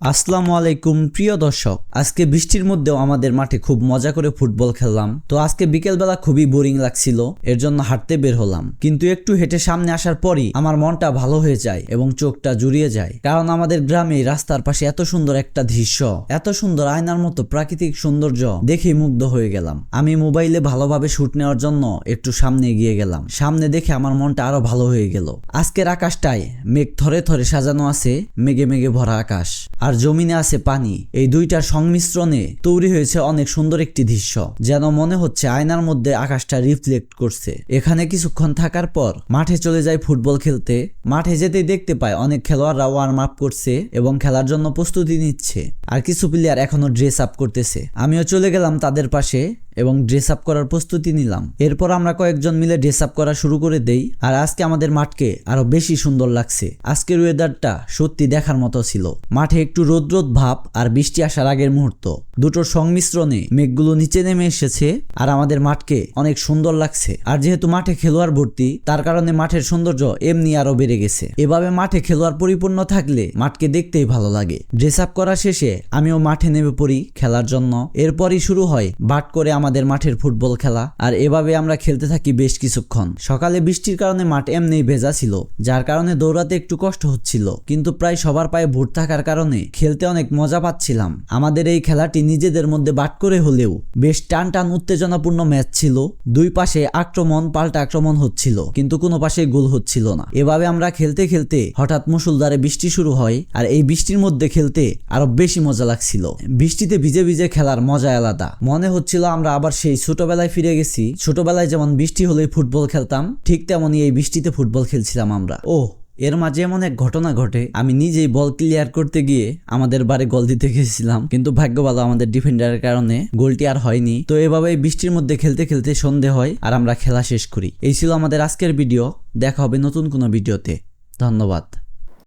আসসালামু আলাইকুম, প্রিয় দর্শক। আজকে বৃষ্টির মধ্যেও আমাদের মাঠে খুব মজা করে ফুটবল খেললাম। তো আজকে বিকেলবেলা খুবই বোরিং লাগছিল, এর জন্য হাঁটতে বের হলাম। কিন্তু একটু হেঁটে সামনে আসার পরই আমার মনটা ভালো হয়ে যায় এবং চোখটা জুড়িয়ে যায়। কারণ আমাদের গ্রামে রাস্তার পাশে এত সুন্দর একটা দৃশ্য, এত সুন্দর আয়নার মতো প্রাকৃতিক সৌন্দর্য দেখে মুগ্ধ হয়ে গেলাম। আমি মোবাইলে ভালোভাবে শুট নেওয়ার জন্য একটু সামনে এগিয়ে গেলাম। সামনে দেখে আমার মনটা আরও ভালো হয়ে গেল। আজকের আকাশটায় মেঘ থরে থরে সাজানো আছে, মেঘে মেঘে ভরা আকাশ। আর জমিনে আছে পানি। এই দুইটার সংমিশ্রণে তৈরি হয়েছে অনেক সুন্দর একটি দৃশ্য, যেন মনে হচ্ছে আয়নার মধ্যে আকাশটা রিফ্লেক্ট করছে। এখানে কিছুক্ষণ থাকার পর মাঠে চলে যায় ফুটবল খেলতে। মাঠে যেতেই দেখতে পায় অনেক খেলোয়াড়রা ওয়ার্ম আপ করছে এবং খেলার জন্য প্রস্তুতি নিচ্ছে। আর কিছু প্লেয়ার এখনও ড্রেস আপ করতেছে। আমিও চলে গেলাম তাদের পাশে। এবং ড্রেস আপ করার প্রস্তুতি নিলাম। এরপর আমরা কয়েকজন মিলে ড্রেস আপ করা শুরু করে দেই আর আজকে আমাদের মাঠকে আরও বেশি সুন্দর লাগছে। আজকের ওয়েদারটা সত্যি দেখার মতো ছিল। মাঠে একটু রোদ রোদ ভাব আর বৃষ্টি আসার আগের মুহূর্ত। দুটোর সংমিশ্রণে মেঘগুলো নিচে নেমে এসেছে আর আমাদের মাঠকে অনেক সুন্দর লাগছে। আর যেহেতু মাঠে খেলোয়াড় ভর্তি, তার কারণে মাঠের সৌন্দর্য এমনি আরও বেড়ে গেছে। এভাবে মাঠে খেলোয়াড় পরিপূর্ণ থাকলে মাঠকে দেখতেই ভালো লাগে। ড্রেস আপ করা শেষে আমিও মাঠে নেমে পড়ি খেলার জন্য। এরপরই শুরু হয় বাট করে আমাদের মাঠের ফুটবল খেলা। আর এভাবে আমরা খেলতে থাকি বেশ কিছুক্ষণ। সকালে বৃষ্টির কারণে মাঠ এমনিই ভেজা ছিল, যার কারণে দৌড়াতে একটু কষ্ট হচ্ছিল। কিন্তু প্রায় সবার পায়ে ভোট থাকার কারণে খেলতে অনেক মজা পাচ্ছিলাম। আমাদের এই খেলাটি নিজেদের মধ্যে বাট করে হলেও বেশ টান টান উত্তেজনাপূর্ণ ম্যাচ ছিল। দুই পাশে আক্রমণ পাল্টা আক্রমণ হচ্ছিল, কিন্তু কোনো পাশে গোল হচ্ছিল না। এভাবে আমরা খেলতে খেলতে হঠাৎ মুসুলধারে বৃষ্টি শুরু হয়, আর এই বৃষ্টির মধ্যে খেলতে আরও বেশি মজা লাগছিল। বৃষ্টিতে ভিজে ভিজে খেলার মজা আলাদা। মনে হচ্ছিল আমরা আবার সেই ছোটবেলায় ফিরে গেছি। ছোটবেলায় যেমন বৃষ্টি হলেই ফুটবল খেলতাম, ঠিক তেমনই এই বৃষ্টিতে ফুটবল খেলছিলাম আমরা। ও এর মাঝে এমন এক ঘটনা ঘটে। আমি নিজেই বল ক্লিয়ার করতে গিয়ে আমাদের বারে গোল দিতে গেছিলাম, কিন্তু ভাগ্য ভালো আমাদের ডিফেন্ডারের কারণে গোলটি আর হয়নি। তো এভাবে বৃষ্টির মধ্যে খেলতে খেলতে সন্ধে হয় আর আমরা খেলা শেষ করি। এই ছিল আমাদের আজকের ভিডিও। দেখা হবে নতুন কোনো ভিডিওতে। ধন্যবাদ।